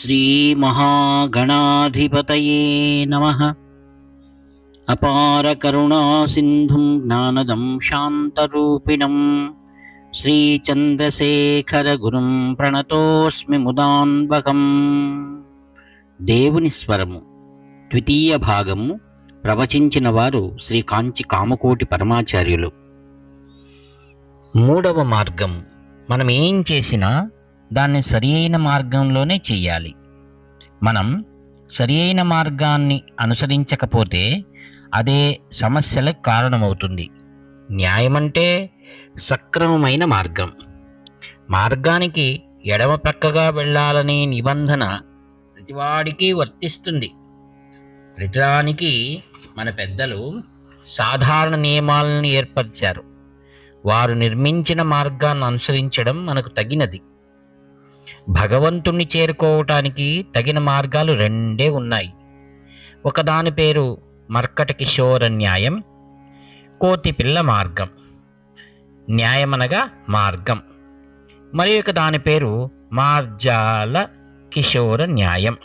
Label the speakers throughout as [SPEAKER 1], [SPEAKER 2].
[SPEAKER 1] श्रीमहागणाधिपतये नमः अपारकरुणासिन्धुं ज्ञानदं शान्तरूपिणं శ్రీచంద్రశేఖరగురుం ప్రణతోస్మి ముదాన్వకం దేవుని స్వరము ద్వితీయ భాగము ప్రవచించిన వారు శ్రీ కాంచి కామకోటి పరమాచార్యులు మూడవ మార్గం మనం ఏం చేసినా దాన్ని సరి అయిన మార్గంలోనే చేయాలి మనం సరి అయిన మార్గాన్ని అనుసరించకపోతే అదే సమస్యలకు కారణమవుతుంది. న్యాయమంటే సక్రమమైన మార్గం. మార్గానికి ఎడమ ప్రక్కగా వెళ్ళాలనే నిబంధన ప్రతివాడికి వర్తిస్తుంది. ప్రతిదానికి మన పెద్దలు సాధారణ నియమాలను ఏర్పరిచారు. వారు నిర్మించిన మార్గాన్ని అనుసరించడం మనకు తగినది. భగవంతుణ్ణి చేరుకోవటానికి తగిన మార్గాలు రెండే ఉన్నాయి. ఒకదాని పేరు మర్కట కిషోర న్యాయం కోతిపిల్ల మార్గం. న్యాయమనగా మార్గం. మరి ఒక దాని పేరు మార్జాల కిషోర న్యాయం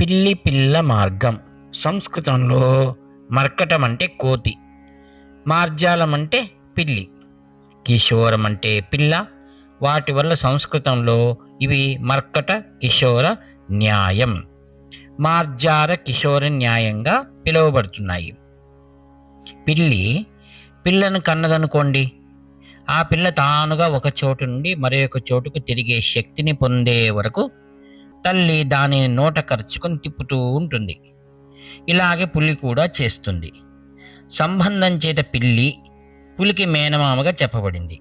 [SPEAKER 1] పిల్లి పిల్ల మార్గం. సంస్కృతంలో మర్కటం అంటే కోతి మార్జాలం అంటే పిల్లి కిషోరం అంటే పిల్ల వాటి వల్ల సంస్కృతంలో ఇవి మర్కట కిషోర న్యాయం. మార్జార కిషోర న్యాయంగా పిలువబడుతున్నాయి. పిల్లి పిల్లను కన్నదనుకోండి. ఆ పిల్ల తానుగా ఒక చోటు నుండి మరొక చోటుకు తిరిగే శక్తిని పొందే వరకు తల్లి దానిని నోట ఖర్చుకొని తిప్పుతూ ఉంటుంది. ఇలాగే పులి కూడా చేస్తుంది. సంబంధం చేత పిల్లి పులికి మేనమామగా చెప్పబడింది.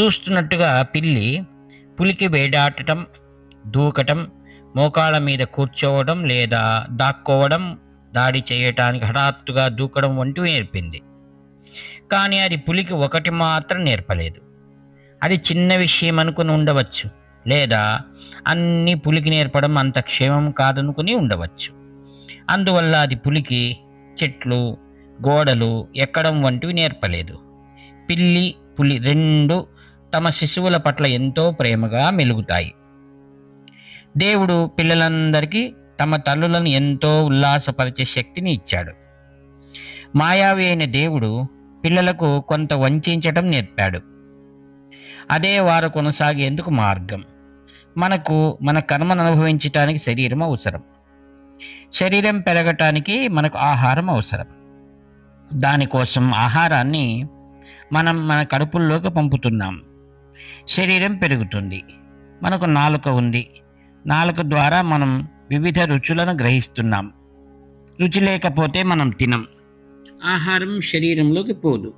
[SPEAKER 1] చూస్తున్నట్టుగా పిల్లి పులికి వేడాటం దూకటం మోకాళ్ళ మీద కూర్చోవడం లేదా దాక్కోవడం దాడి చేయటానికి హఠాత్తుగా దూకడం వంటివి నేర్పింది. కానీ అది పులికి ఒకటి మాత్రం నేర్పలేదు. అది చిన్న విషయం అనుకుని ఉండవచ్చు లేదా అన్ని పులికి నేర్పడం అంత క్షేమం కాదనుకుని ఉండవచ్చు. అందువల్ల అది పులికి చెట్లు గోడలు ఎక్కడం వంటివి నేర్పలేదు. పిల్లి పులి రెండు తమ శిశువుల పట్ల ఎంతో ప్రేమగా మెలుగుతాయి. దేవుడు పిల్లలందరికీ తమ తల్లులను ఎంతో ఉల్లాసపరిచే శక్తిని ఇచ్చాడు. మాయావి అయిన దేవుడు పిల్లలకు కొంత వంచడం నేర్పాడు. అదే వారు కొనసాగేందుకు మార్గం. మనకు మన కర్మను అనుభవించటానికి శరీరం అవసరం. శరీరం పెరగటానికి మనకు ఆహారం అవసరం. దానికోసం ఆహారాన్ని మనం మన కడుపుల్లోకి పంపుతున్నాం. శరీరం పెరుగుతుంది. మనకు నాలుక ఉంది. నాలుక ద్వారా మనం వివిధ రుచులను గ్రహిస్తున్నాం. రుచి లేకపోతే మనం తినం. ఆహారం శరీరంలోకి పోదు.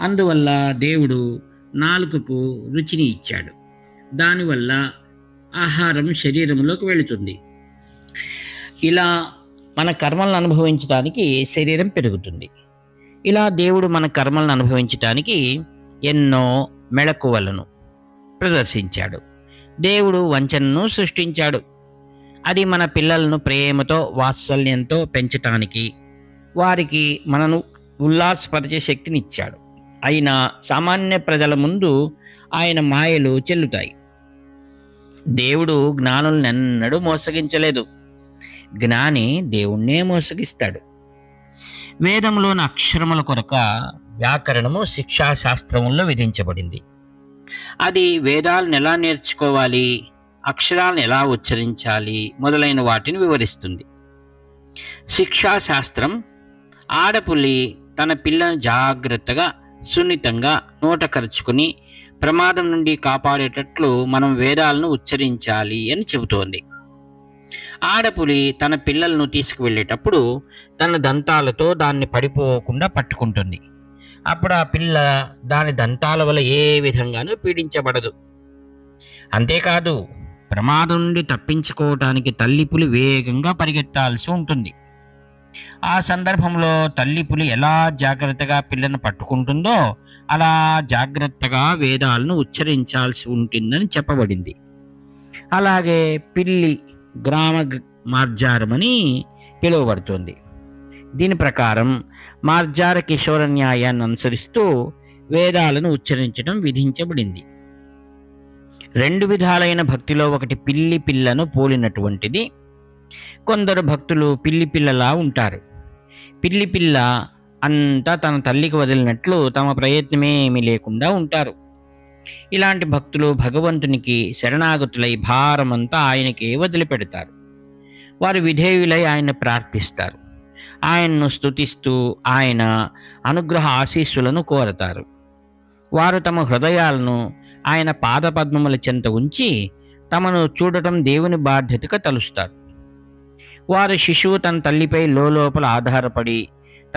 [SPEAKER 1] అందువల్ల దేవుడు నాలుకకు రుచిని ఇచ్చాడు. దానివల్ల ఆహారం శరీరంలోకి వెళుతుంది. ఇలా మన కర్మలను అనుభవించడానికి శరీరం పెరుగుతుంది. ఇలా దేవుడు మన కర్మలను అనుభవించటానికి ఎన్నో మెళకువలను ప్రదర్శించాడు. దేవుడు వంచనను సృష్టించాడు. అది మన పిల్లలను ప్రేమతో వాత్సల్యంతో పెంచటానికి వారికి మనను ఉల్లాసపరిచే శక్తిని ఇచ్చాడు అయినా సామాన్య ప్రజల ముందు ఆయన మాయలు చెల్లుతాయి. దేవుడు జ్ఞానులనెన్నడూ మోసగించలేదు. జ్ఞాని దేవుణ్ణే మోసగిస్తాడు. వేదంలోని అక్షరముల కొరక వ్యాకరణము శిక్షాశాస్త్రముల్లో విధించబడింది. అది వేదాలను ఎలా నేర్చుకోవాలి? అక్షరాలను ఎలా ఉచ్చరించాలి? మొదలైన వాటిని వివరిస్తుంది. శిక్షాశాస్త్రం. ఆడపులి తన పిల్లను జాగ్రత్తగా సున్నితంగా నోట ఖర్చుకుని ప్రమాదం నుండి కాపాడేటట్లు మనం వేదాలను ఉచ్చరించాలి అని చెబుతోంది. ఆడపులి తన పిల్లలను తీసుకువెళ్ళేటప్పుడు తన దంతాలతో దాన్ని పడిపోకుండా పట్టుకుంటుంది. అప్పుడు ఆ పిల్ల దాని దంతాల వల్ల ఏ విధంగానూ పీడించబడదు. అంతేకాదు ప్రమాదం నుండి తప్పించుకోవటానికి తల్లిపులి వేగంగా పరిగెత్తాల్సి ఉంటుంది. ఆ సందర్భంలో తల్లిపులి ఎలా జాగ్రత్తగా పిల్లను పట్టుకుంటుందో అలా జాగ్రత్తగా వేదాలను ఉచ్చరించాల్సి ఉంటుందని చెప్పబడింది. అలాగే పిల్లి గ్రామ మార్జారమని పిలువబడుతుంది. దీని ప్రకారం మార్జార కిషోర న్యాయాన్ని అనుసరిస్తూ వేదాలను ఉచ్చరించడం విధించబడింది. రెండు విధాలైన భక్తిలో ఒకటి పిల్లి పిల్లను పోలినటువంటిది కొందరు భక్తులు పిల్లి పిల్లలా ఉంటారు. పిల్లి పిల్ల అంతా తన తల్లికి వదిలినట్లు తమ ప్రయత్నమేమీ లేకుండా ఉంటారు. ఇలాంటి భక్తులు భగవంతునికి శరణాగతులై భారమంతా ఆయనకే వదిలిపెడతారు. వారు విధేయులై ఆయన ప్రార్థిస్తారు. ఆయన్ను స్తుతిస్తూ ఆయన అనుగ్రహ ఆశీస్సులను కోరతారు. వారు తమ హృదయాలను ఆయన పాదపద్మముల చెంత ఉంచి తమను చూడటం దేవుని బాధ్యతగా తలుస్తారు. వారు శిశువు తన తల్లిపై లోపల ఆధారపడి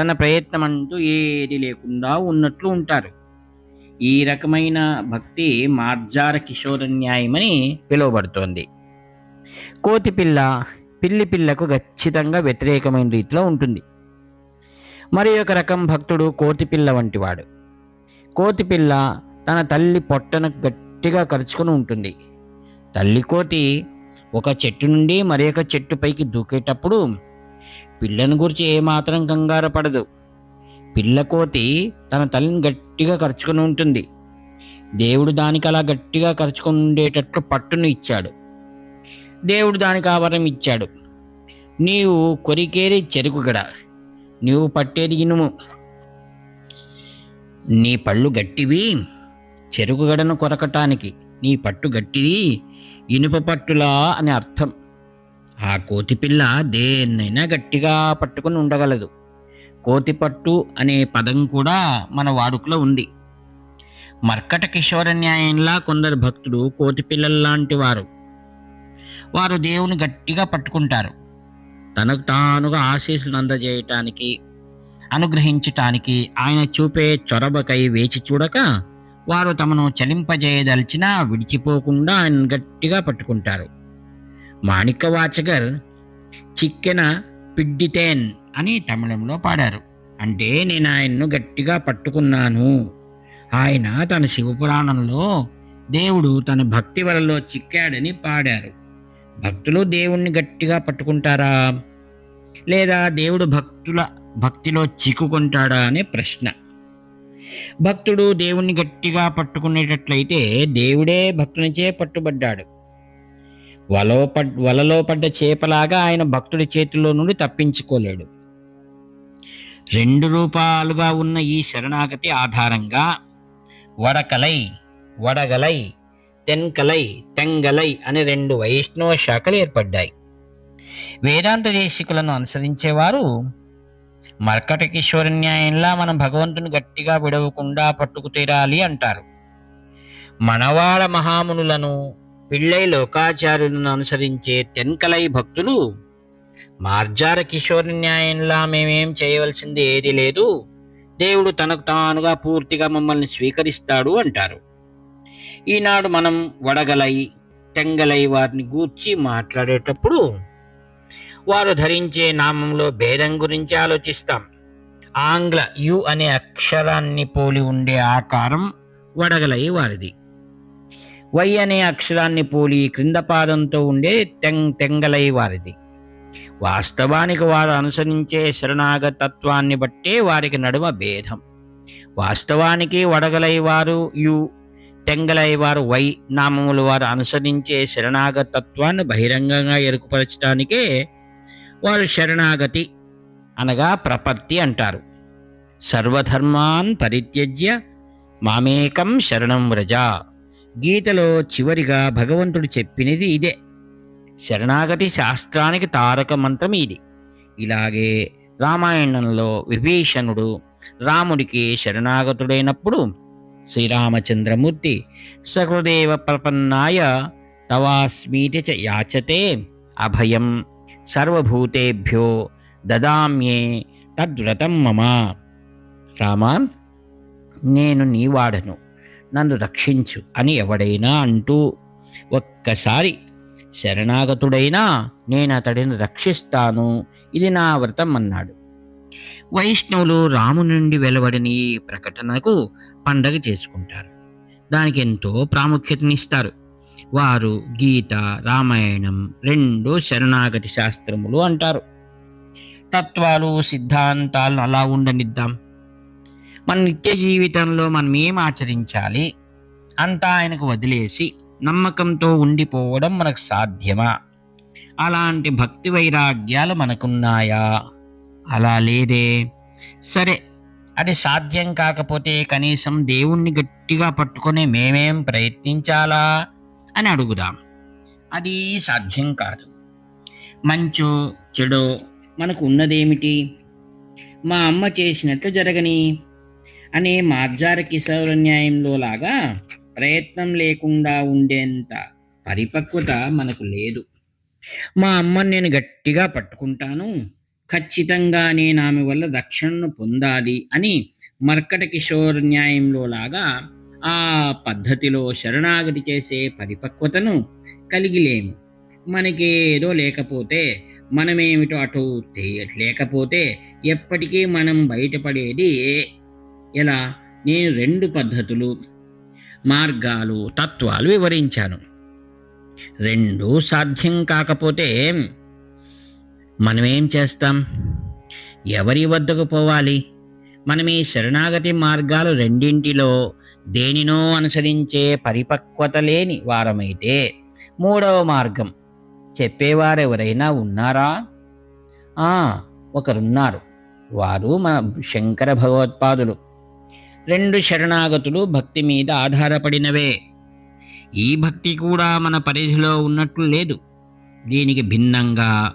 [SPEAKER 1] తన ప్రయత్నం అంటూ ఏది లేకుండా ఉన్నట్లు ఉంటారు. ఈ రకమైన భక్తి మార్జార కిషోర న్యాయమని పిలువబడుతోంది. కోతి పిల్లి పిల్లకు ఖచ్చితంగా వ్యతిరేకమైన రీతిలో ఉంటుంది. మరి ఒక రకం భక్తుడు కోతిపిల్ల వంటివాడు కోతిపిల్ల తన తల్లి పొట్టను గట్టిగా కరుచుకొని ఉంటుంది. తల్లి కోతి ఒక చెట్టు నుండి మరి ఒక చెట్టు పైకి దూకేటప్పుడు పిల్లను గురించి ఏమాత్రం కంగారు పడదు. పిల్ల కోతి తన తల్లిని గట్టిగా కరుచుకొని ఉంటుంది. దేవుడు దానికి అలా గట్టిగా కరుచుకొని ఉండేటట్లు పట్టును ఇచ్చాడు. దేవుడు దానికి ఆవరం ఇచ్చాడు. నీవు కొరికేరి చెరుకుగడ నీవు పట్టేది ఇనుము. నీ పళ్ళు గట్టివి చెరుకుగడను కొరకటానికి. నీ పట్టు గట్టిది ఇనుప పట్టులా అని అర్థం. ఆ కోతి పిల్ల దేన్నైనా గట్టిగా పట్టుకొని ఉండగలదు. కోతిపట్టు అనే పదం కూడా మన వాడుకలో ఉంది. మర్కట కిషోర న్యాయంలా కొందరు భక్తులు కోతిపిల్లల్లాంటి వారు. వారు దేవుని గట్టిగా పట్టుకుంటారు. తనకు తానుగా ఆశీస్సులు అందజేయటానికి అనుగ్రహించటానికి ఆయన చూపే చొరబకై వేచి చూడక వారు తమను చలింపజేయదలిచినా విడిచిపోకుండా ఆయన గట్టిగా పట్టుకుంటారు. మాణిక వాచగర్ చిక్కెన పిడ్డితేన్ అని తమిళంలో పాడారు. అంటే నేను ఆయన్ను గట్టిగా పట్టుకున్నాను. ఆయన తన శివపురాణంలో దేవుడు తన భక్తి వలలో చిక్కాడని పాడారు. భక్తులు దేవుణ్ణి గట్టిగా పట్టుకుంటారా? లేదా దేవుడు భక్తుల భక్తిలో చిక్కుకుంటాడా అనే ప్రశ్న. భక్తుడు దేవుణ్ణి గట్టిగా పట్టుకునేటట్లయితే దేవుడే భక్తునిచే పట్టుబడ్డాడు. వలో పడ్ వలలో పడ్డ చేపలాగా ఆయన భక్తుడి చేతిలో నుండి తప్పించుకోలేడు. రెండు రూపాలుగా ఉన్న ఈ శరణాగతి ఆధారంగా వడకలై వడగలై తెన్కలై తెంగలై అనే రెండు వైష్ణవ శాఖలు ఏర్పడ్డాయి. వేదాంత దేశికులను అనుసరించేవారు మర్కట కిషోర న్యాయంలా మనం భగవంతుని గట్టిగా విడవకుండా పట్టుకు తీరాలి అంటారు. మనవాడ మహామునులను పిళ్ళై లోకాచార్యులను అనుసరించే తెన్కలై భక్తులు మార్జార కిషోర న్యాయంలా మేమేం చేయవలసింది ఏది లేదు దేవుడు తనకు తానుగా పూర్తిగా మమ్మల్ని స్వీకరిస్తాడు అంటారు. ఈనాడు మనం వడగలై తెంగలై వారిని గూర్చి మాట్లాడేటప్పుడు వారు ధరించే నామంలో భేదం గురించి ఆలోచిస్తాం. ఆంగ్ల యు అనే అక్షరాన్ని పోలి ఉండే ఆకారం వడగలై వారిది. వై అనే అక్షరాన్ని పోలి క్రింద పాదంతో ఉండే తెంగ్ తెంగలై వారిది. వాస్తవానికి వారు అనుసరించే శరణాగతత్వాన్ని బట్టే వారికి నడుమ భేదం. వాస్తవానికి వడగలై వారు యు తెంగలై వారు వై నామములు వారు అనుసరించే శరణాగతత్వాన్ని బహిరంగంగా ఎరుకుపరచడానికే వారు శరణాగతి అనగా ప్రపత్తి అంటారు. సర్వధర్మాన్ పరిత్యజ్య మామేకం శరణం వ్రజ. గీతలో చివరిగా భగవంతుడు చెప్పినది ఇదే. శరణాగతి శాస్త్రానికి తారక మంత్రం ఇది. ఇలాగే రామాయణంలో విభీషణుడు రాముడికి శరణాగతుడైనప్పుడు శ్రీరామచంద్రమూర్తి సహృదేవ ప్రపన్నాయ తవాస్మీతి చ యాచతే అభయం సర్వభూతేభ్యో దదామ్యే తద్వ్రతం మమ రామా నేను నీవాడను నన్ను రక్షించు అని ఎవడైనా అంటూ ఒక్కసారి శరణాగతుడైనా నేను అతడిని రక్షిస్తాను ఇది నా వ్రతం అన్నాడు. వైష్ణవులు రాము నుండి వెలువడిన ఈ ప్రకటనకు పండగ చేసుకుంటారు. దానికి ఎంతో ప్రాముఖ్యతనిస్తారు. వారు గీత రామాయణం రెండు శరణాగతి శాస్త్రములు అంటారు. తత్వాలు సిద్ధాంతాలను అలా ఉండనిద్దాం. మన నిత్య జీవితంలో మనం ఏం ఆచరించాలి? అంతా ఆయనకు వదిలేసి నమ్మకంతో ఉండిపోవడం మనకు సాధ్యమా? అలాంటి భక్తి వైరాగ్యాలు మనకున్నాయా? అలా లేదే. సరే అది సాధ్యం కాకపోతే కనీసం దేవుణ్ణి గట్టిగా పట్టుకొని మేమేం ప్రయత్నించాలా అని అడుగుదాం. అది సాధ్యం కాదు. మంచో చెడో మనకు ఉన్నదేమిటి? మా అమ్మ చేసినట్లు జరగని అనే మార్జార కిశోర న్యాయంలో లాగా ప్రయత్నం లేకుండా ఉండేంత పరిపక్వత మనకు లేదు. మా అమ్మని నేను గట్టిగా పట్టుకుంటాను. ఖచ్చితంగా నేను ఆమె వల్ల రక్షణను పొందాలి అని మర్కట కిషోర్ న్యాయంలో లాగా ఆ పద్ధతిలో శరణాగతి చేసే పరిపక్వతను కలిగి లేము. మనకేదో లేకపోతే మనమేమిటో అటు లేకపోతే ఎప్పటికీ మనం బయటపడేది ఎలా? నేను రెండు పద్ధతులు మార్గాలు తత్వాలు వివరించాను. రెండూ సాధ్యం కాకపోతే మనమేం చేస్తాం? ఎవరి వద్దకు పోవాలి? మనం ఈ శరణాగతి మార్గాలు రెండింటిలో దేనినో అనుసరించే పరిపక్వత లేని వారమైతే మూడవ మార్గం. చెప్పేవారెవరైనా ఉన్నారా? ఆ, ఒకరున్నారు. వారు మన శంకర భగవత్పాదులు. రెండు శరణాగతులు భక్తి మీద ఆధారపడినవే. ఈ భక్తి కూడా మన పరిధిలో ఉన్నట్లు లేదు. దీనికి భిన్నంగా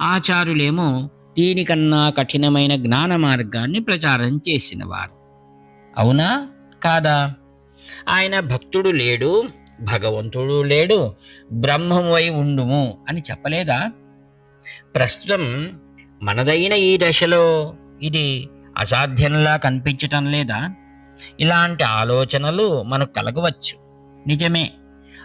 [SPEAKER 1] ఆచారులేమో దీనికన్నా కఠినమైన జ్ఞాన మార్గాన్ని ప్రచారం చేసినవారు. అవునా? కాదా? ఆయన భక్తుడు లేడు భగవంతుడు లేడు బ్రహ్మమై ఉండుము అని చెప్పలేదా? ప్రస్తుతం మనదైన ఈ దశలో ఇది అసాధ్యంలా కనిపించటం లేదా? ఇలాంటి ఆలోచనలు మనకు కలగవచ్చు. నిజమే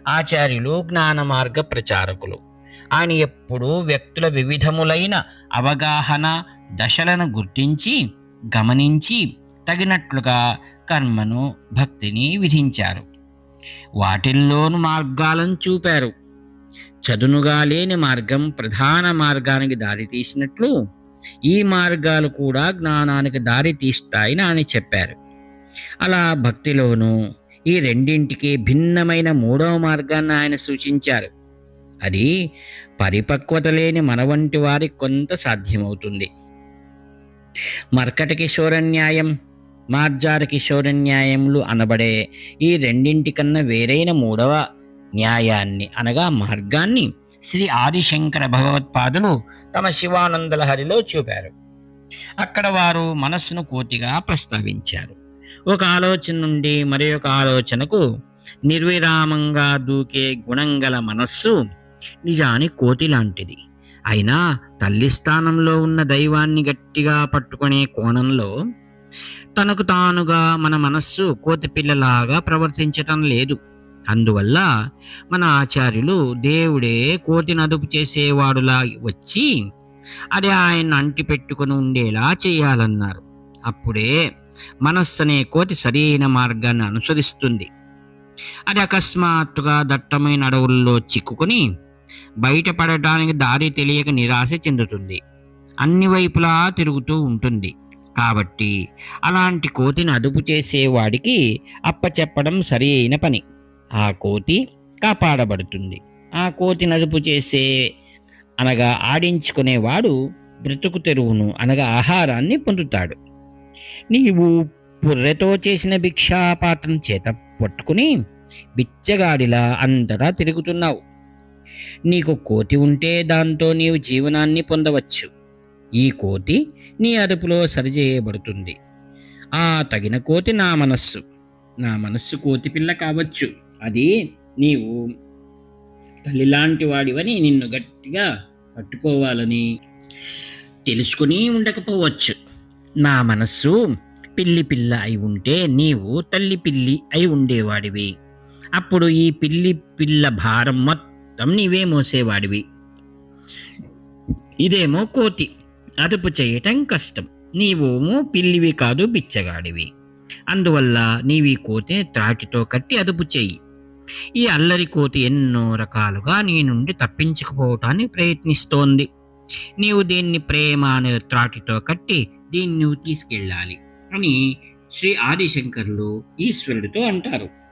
[SPEAKER 1] ఆచార్యులు జ్ఞాన మార్గ ప్రచారకులు. ఆయన ఎప్పుడూ వ్యక్తుల వివిధములైన అవగాహన దశలను గుర్తించి గమనించి తగినట్లుగా కర్మను భక్తిని విధించారు. వాటిల్లోను మార్గాలను చూపారు. చదునుగా లేని మార్గం ప్రధాన మార్గానికి దారి తీసినట్లు ఈ మార్గాలు కూడా జ్ఞానానికి దారి తీస్తాయని ఆయన చెప్పారు. అలా భక్తిలోనూ ఈ రెండింటికి భిన్నమైన మూడవ మార్గాన్ని ఆయన సూచించారు. అది పరిపక్వత లేని మన వంటి వారి కొంత సాధ్యమవుతుంది. మర్కట కిషోర న్యాయం మార్జార కిషోర న్యాయములు అనబడే ఈ రెండింటికన్నా వేరైన మూడవ న్యాయాన్ని అనగా మార్గాన్ని శ్రీ ఆదిశంకర భగవత్పాదులు తమ శివానందల హరిలో చూపారు. అక్కడ వారు మనస్సును కోతిగా ప్రస్తావించారు. ఒక ఆలోచన నుండి మరి ఒక ఆలోచనకు నిర్విరామంగా దూకే గుణంగల మనస్సు నిజాని కోతి లాంటిది అయినా తల్లి స్థానంలో ఉన్న దైవాన్ని గట్టిగా పట్టుకునే కోణంలో తనకు తానుగా మన మనస్సు కోతి పిల్లలాగా ప్రవర్తించటం లేదు. అందువల్ల మన ఆచార్యులు దేవుడే కోతిని అదుపు చేసేవాడులా వచ్చి అది ఆయన అంటి పెట్టుకుని ఉండేలా చేయాలన్నారు. అప్పుడే మనస్సు అనే కోతి సరైన మార్గాన్ని అనుసరిస్తుంది. అది అకస్మాత్తుగా దట్టమైన అడవుల్లో చిక్కుకుని బయటపడటానికి దారి తెలియక నిరాశ చెందుతుంది. అన్ని వైపులా తిరుగుతూ ఉంటుంది. కాబట్టి అలాంటి కోతిని అదుపు చేసేవాడికి అప్పచెప్పడం సరి అయిన పని. ఆ కోతి కాపాడబడుతుంది. ఆ కోతిని అదుపు చేసే అనగా ఆడించుకునేవాడు బ్రతుకు తెరువును అనగా ఆహారాన్ని పొందుతాడు. నీవు పుర్రెతో చేసిన భిక్షాపాత్రం చేత పట్టుకుని బిచ్చగాడిలా అంతటా తిరుగుతున్నావు. నీకు కోతి ఉంటే దాంతో నీవు జీవనాన్ని పొందవచ్చు. ఈ కోతి నీ అదుపులో సరిచేయబడుతుంది. ఆ తగిన కోతి నా మనస్సు. నా మనస్సు కోతి పిల్ల కావచ్చు. అది నీవు తల్లిలాంటి వాడివని నిన్ను గట్టిగా పట్టుకోవాలని తెలుసుకుని ఉండకపోవచ్చు. నా మనస్సు పిల్లి పిల్ల అయి ఉంటే నీవు తల్లి పిల్లి అయి ఉండేవాడివి. అప్పుడు ఈ పిల్లి పిల్ల భారం మొత్తం నీవే మోసేవాడివి. ఇదేమో కోతి అదుపు చేయటం కష్టం. నీవేమో పిల్లివి కాదు బిచ్చగాడివి. అందువల్ల నీవి కోతే త్రాటితో కట్టి అదుపు చెయ్యి ఈ అల్లరి కోతి ఎన్నో రకాలుగా నీ నుండి తప్పించుకుపోవటానికి ప్రయత్నిస్తోంది. నీవు దీన్ని ప్రేమ అనే త్రాటితో కట్టి దీన్ని నువ్వు తీసుకెళ్ళాలి అని శ్రీ ఆదిశంకర్లు ఈశ్వరుడితో అంటారు.